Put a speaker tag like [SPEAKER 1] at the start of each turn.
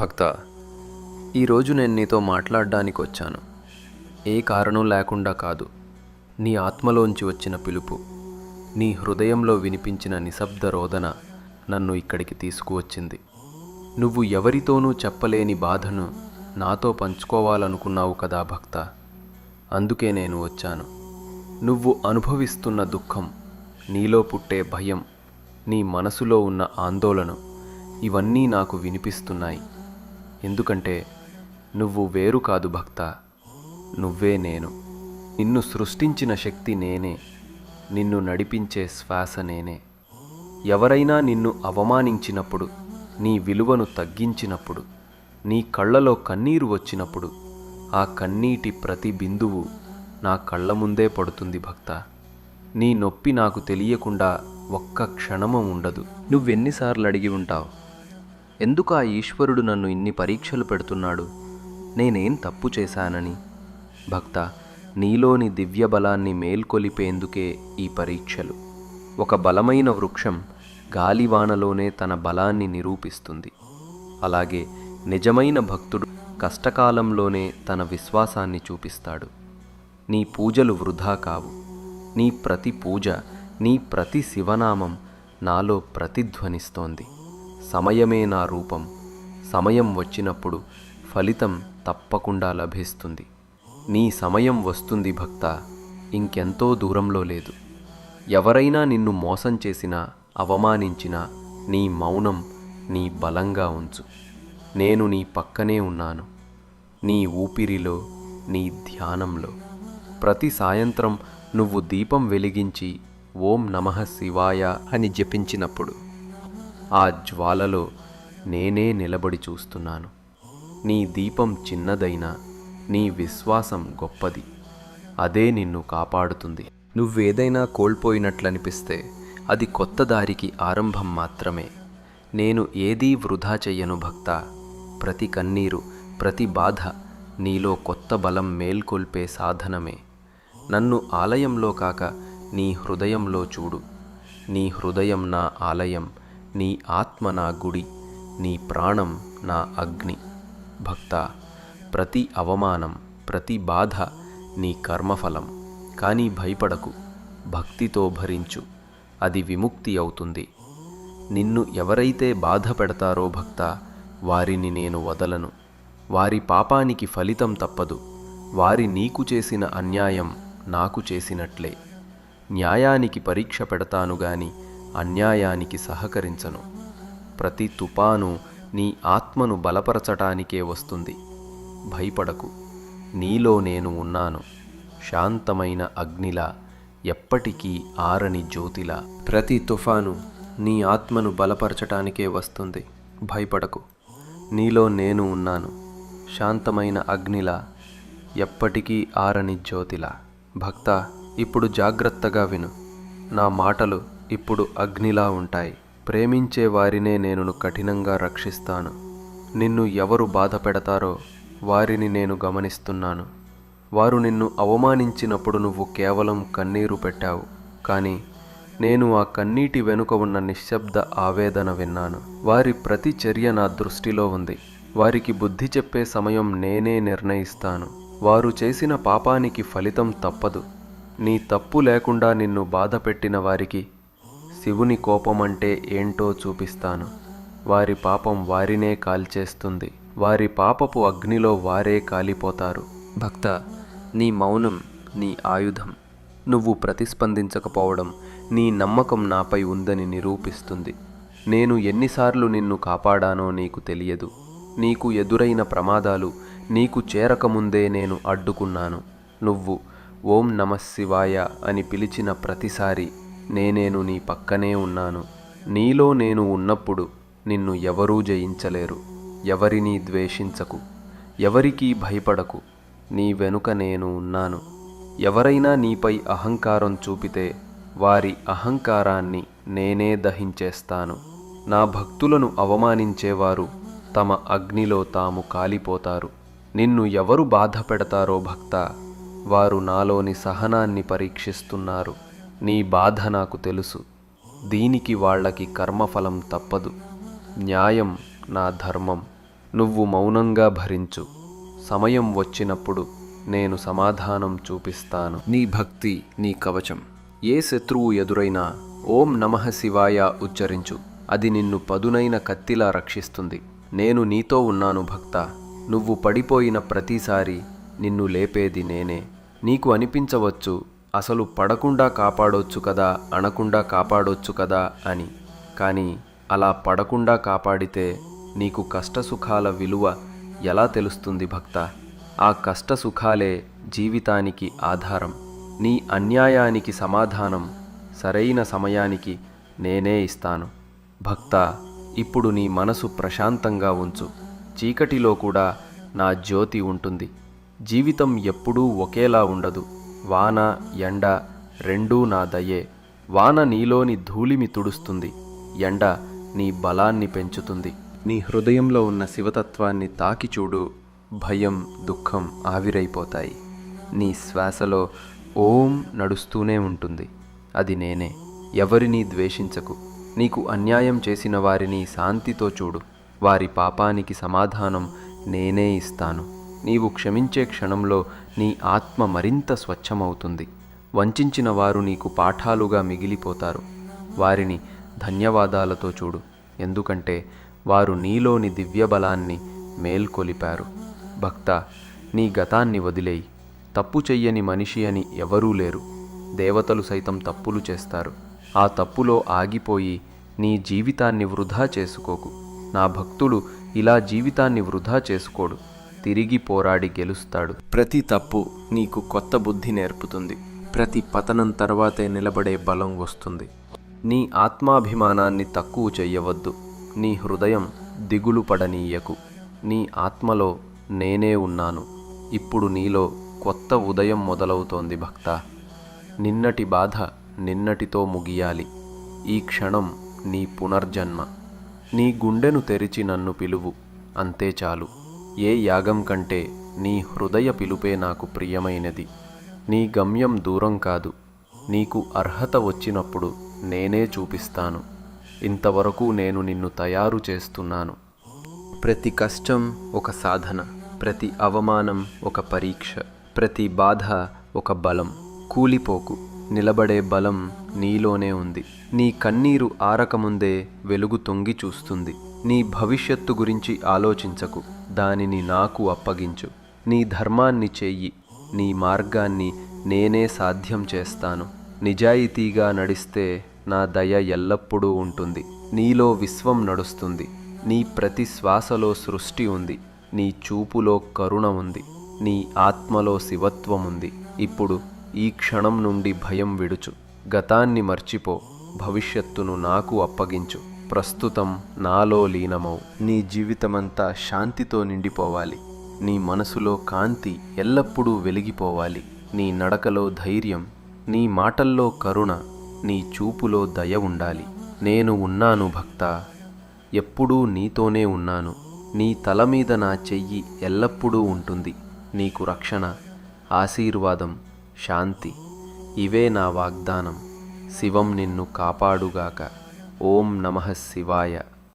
[SPEAKER 1] భక్త ఈరోజు నేను నీతో మాట్లాడడానికి వచ్చాను. ఏ కారణం లేకుండా కాదు నీ ఆత్మలోంచి వచ్చిన పిలుపు నీ హృదయంలో వినిపించిన నిశ్శబ్ద రోదన నన్ను ఇక్కడికి తీసుకువచ్చింది. నువ్వు ఎవరితోనూ చెప్పలేని బాధను నాతో పంచుకోవాలనుకున్నావు కదా భక్త అందుకే నేను వచ్చాను. నువ్వు అనుభవిస్తున్న దుఃఖం నీలో పుట్టే భయం నీ మనసులో ఉన్న ఆందోళన ఇవన్నీ నాకు వినిపిస్తున్నాయి. ఎందుకంటే నువ్వు వేరు కాదు భక్త నువ్వే నేను. నిన్ను సృష్టించిన శక్తి నేనే నిన్ను నడిపించే శ్వాస నేనే. ఎవరైనా నిన్ను అవమానించినప్పుడు నీ విలువను తగ్గించినప్పుడు నీ కళ్ళలో కన్నీరు వచ్చినప్పుడు ఆ కన్నీటి ప్రతి బిందువు నా కళ్ళ ముందే పడుతుంది భక్త. నీ నొప్పి నాకు తెలియకుండా ఒక్క క్షణము ఉండదు. నువ్వెన్నిసార్లు అడిగి ఉంటావు? ఎందుకు ఆ ఈశ్వరుడు నన్ను ఇన్ని పరీక్షలు పెడుతున్నాడు? నేనేం తప్పు చేశానని? భక్త నీలోని దివ్య బలాన్ని మేల్కొలిపేందుకే ఈ పరీక్షలు. ఒక బలమైన వృక్షం గాలివానలోనే తన బలాన్ని నిరూపిస్తుంది. అలాగే నిజమైన భక్తుడు కష్టకాలంలోనే తన విశ్వాసాన్ని చూపిస్తాడు. నీ పూజలు వృధా కావు. నీ ప్రతి పూజ నీ ప్రతి శివనామం నాలో ప్రతిధ్వనిస్తోంది. సమయమే నా రూపం. సమయం వచ్చినప్పుడు ఫలితం తప్పకుండా లభిస్తుంది. నీ సమయం వస్తుంది భక్త. ఇంకెంతో దూరంలో లేదు. ఎవరైనా నిన్ను మోసం చేసినా అవమానించినా నీ మౌనం నీ బలంగా ఉంచు. నేను నీ పక్కనే ఉన్నాను. నీ ఊపిరిలో నీ ధ్యానంలో. ప్రతి సాయంత్రం నువ్వు దీపం వెలిగించి ఓం నమః శివాయ అని జపించినప్పుడు ఆ జ్వాలలో నేనే నిలబడి చూస్తున్నాను. నీ దీపం చిన్నదైనా నీ విశ్వాసం గొప్పది. అదే నిన్ను కాపాడుతుంది. నువ్వేదైనా కోల్పోయినట్లనిపిస్తే అది కొత్త దారికి ఆరంభం మాత్రమే. నేను ఏదీ వృధా చెయ్యను భక్త. ప్రతి కన్నీరు ప్రతి బాధ నీలో కొత్త బలం మేల్కొల్పే సాధనమే. నన్ను ఆలయంలో కాక నీ హృదయంలో చూడు. నీ హృదయం నా ఆలయం. నీ ఆత్మ నా గుడి నీ ప్రాణం నా అగ్ని. భక్త ప్రతి అవమానం ప్రతి బాధ నీ కర్మఫలం. కానీ భయపడకు భక్తితో భరించు అది విముక్తి అవుతుంది. నిన్ను ఎవరైతే బాధ పెడతారో భక్త వారిని నేను వదలను. వారి పాపానికి ఫలితం తప్పదు. వారి నీకు చేసిన అన్యాయం నాకు చేసినట్లే. న్యాయానికి పరీక్ష పెడతాను గాని అన్యాయానికి సహకరించను. ప్రతి తుపాను నీ ఆత్మను బలపరచటానికే వస్తుంది. భయపడకు. నీలో నేను ఉన్నాను. శాంతమైన అగ్నిలా ఎప్పటికీ ఆరని జ్యోతిలా. ప్రతి తుఫాను నీ ఆత్మను బలపరచటానికే వస్తుంది. భయపడకు. నీలో నేను ఉన్నాను. శాంతమైన అగ్నిలా ఎప్పటికీ ఆరని జ్యోతిలా. భక్త ఇప్పుడు జాగ్రత్తగా విను. నా మాటలు ఇప్పుడు అగ్నిలా ఉంటాయి. ప్రేమించే వారినే నేను కఠినంగా రక్షిస్తాను. నిన్ను ఎవరు బాధ పెడతారో వారిని నేను గమనిస్తున్నాను. వారు నిన్ను అవమానించినప్పుడు నువ్వు కేవలం కన్నీరు పెట్టావు. కానీ నేను ఆ కన్నీటి వెనుక ఉన్న నిశ్శబ్ద ఆవేదన విన్నాను. వారి ప్రతి చర్య నా దృష్టిలో ఉంది. వారికి బుద్ధి చెప్పే సమయం నేనే నిర్ణయిస్తాను. వారు చేసిన పాపానికి ఫలితం తప్పదు. నీ తప్పు లేకుండా నిన్ను బాధపెట్టిన వారికి శివుని కోపం అంటే ఏంటో చూపిస్తాను. వారి పాపం వారినే కాల్చేస్తుంది. వారి పాపపు అగ్నిలో వారే కాలిపోతారు. భక్త నీ మౌనం నీ ఆయుధం. నువ్వు ప్రతిస్పందించకపోవడం నీ నమ్మకం నాపై ఉందని నిరూపిస్తుంది. నేను ఎన్నిసార్లు నిన్ను కాపాడానో నీకు తెలియదు. నీకు ఎదురైన ప్రమాదాలు నీకు చేరకముందే నేను అడ్డుకున్నాను. నువ్వు ఓం నమః శివాయ అని పిలిచిన ప్రతిసారి నేనేను నీ పక్కనే ఉన్నాను. నీలో నేను ఉన్నప్పుడు నిన్ను ఎవరూ జయించలేరు. ఎవరినీ ద్వేషించకు. ఎవరికీ భయపడకు. నీ వెనుక నేను ఉన్నాను. ఎవరైనా నీపై అహంకారం చూపితే వారి అహంకారాన్ని నేనే దహించేస్తాను. నా భక్తులను అవమానించేవారు తమ అగ్నిలో తాము కాలిపోతారు. నిన్ను ఎవరు బాధ పెడతారో భక్త వారు నాలోని సహనాన్ని పరీక్షిస్తున్నారు. నీ బాధ నాకు తెలుసు. దీనికి వాళ్ళకి కర్మఫలం తప్పదు. న్యాయం నా ధర్మం. నువ్వు మౌనంగా భరించు. సమయం వచ్చినప్పుడు నేను సమాధానం చూపిస్తాను. నీ భక్తి నీ కవచం. ఏ శత్రువు ఎదురైనా ఓం నమః శివాయ ఉచ్చరించు. అది నిన్ను పదునైన కత్తిలా రక్షిస్తుంది. నేను నీతో ఉన్నాను భక్త. నువ్వు పడిపోయిన ప్రతిసారి నిన్ను లేపేది నేనే. నీకు అనిపించవచ్చు అసలు పడకుండా కాపాడొచ్చు కదా అనకుండా కాపాడొచ్చు కదా అని. కానీ అలా పడకుండా కాపాడితే నీకు కష్టసుఖాల విలువ ఎలా తెలుస్తుంది భక్త? ఆ కష్టసుఖాలే జీవితానికి ఆధారం. నీ అన్యాయానికి సమాధానం సరైన సమయానికి నేనే ఇస్తాను. భక్త ఇప్పుడు నీ మనసు ప్రశాంతంగా ఉంచు. చీకటిలో కూడా నా జ్యోతి ఉంటుంది. జీవితం ఎప్పుడూ ఒకేలా ఉండదు. వాన ఎండ రెండూ నా దయే. వాన నీలోని ధూళిమి తుడుస్తుంది. ఎండ నీ బలాన్ని పెంచుతుంది. నీ హృదయంలో ఉన్న శివతత్వాన్ని తాకి చూడు. భయం దుఃఖం ఆవిరైపోతాయి. నీ శ్వాసలో ఓం నడుస్తూనే ఉంటుంది. అది నేనే. ఎవరినీ ద్వేషించకు. నీకు అన్యాయం చేసిన వారిని శాంతితో చూడు. వారి పాపానికి సమాధానం నేనే ఇస్తాను. నీవు క్షమించే క్షణంలో నీ ఆత్మ మరింత స్వచ్ఛమవుతుంది. వంచిన వారు నీకు పాఠాలుగా మిగిలిపోతారు. వారిని ధన్యవాదాలతో చూడు. ఎందుకంటే వారు నీలోని దివ్యబలాన్ని మేల్కొలిపారు. భక్త నీ గతాన్ని వదిలేయి. తప్పు చెయ్యని మనిషి అని ఎవరూ లేరు. దేవతలు సైతం తప్పులు చేస్తారు. ఆ తప్పులో ఆగిపోయి నీ జీవితాన్ని వృధా చేసుకోకు. నా భక్తుడు ఇలా జీవితాన్ని వృధా చేసుకోడు. తిరిగి పోరాడి గెలుస్తాడు. ప్రతి తప్పు నీకు కొత్త బుద్ధి నేర్పుతుంది. ప్రతి పతనం తర్వాతే నిలబడే బలం వస్తుంది. నీ ఆత్మాభిమానాన్ని తక్కువ చెయ్యవద్దు. నీ హృదయం దిగులు పడనీయకు. నీ ఆత్మలో నేనే ఉన్నాను. ఇప్పుడు నీలో కొత్త ఉదయం మొదలవుతోంది భక్త. నిన్నటి బాధ నిన్నటితో ముగియాలి. ఈ క్షణం నీ పునర్జన్మ. నీ గుండెను తెరిచి నన్ను పిలువు. అంతే చాలు. ఏ యాగం కంటే నీ హృదయ పిలుపే నాకు ప్రియమైనది. నీ గమ్యం దూరం కాదు. నీకు అర్హత వచ్చినప్పుడు నేనే చూపిస్తాను. ఇంతవరకు నేను నిన్ను తయారు చేస్తున్నాను. ప్రతి కష్టం ఒక సాధన ప్రతి అవమానం ఒక పరీక్ష ప్రతి బాధ ఒక బలం. కూలిపోకు. నిలబడే బలం నీలోనే ఉంది. నీ కన్నీరు ఆరకముందే వెలుగు తొంగి చూస్తుంది. నీ భవిష్యత్తు గురించి ఆలోచించకు. దానిని నాకు అప్పగించు. నీ ధర్మాన్ని చెయ్యి నీ మార్గాన్ని నేనే సాధ్యం చేస్తాను. నిజాయితీగా నడిస్తే నా దయ ఎల్లప్పుడూ ఉంటుంది. నీలో విశ్వం నడుస్తుంది. నీ ప్రతి శ్వాసలో సృష్టి ఉంది. నీ చూపులో కరుణ ఉంది. నీ ఆత్మలో శివత్వం ఉంది. ఇప్పుడు ఈ క్షణం నుండి భయం విడుచు. గతాన్ని మర్చిపో. భవిష్యత్తును నాకు అప్పగించు. ప్రస్తుతం నాలో లీనమవు. నీ జీవితమంతా శాంతితో నిండిపోవాలి. నీ మనసులో కాంతి ఎల్లప్పుడూ వెలిగిపోవాలి. నీ నడకలో ధైర్యం నీ మాటల్లో కరుణ నీ చూపులో దయ ఉండాలి. నేను ఉన్నాను భక్త. ఎప్పుడూ నీతోనే ఉన్నాను. నీ తల మీద నా చెయ్యి ఎల్లప్పుడూ ఉంటుంది. నీకు రక్షణ ఆశీర్వాదం శాంతి. ఇవే నా వాగ్దానం. శివం నిన్ను కాపాడుగాక. ఓం నమః శివాయ.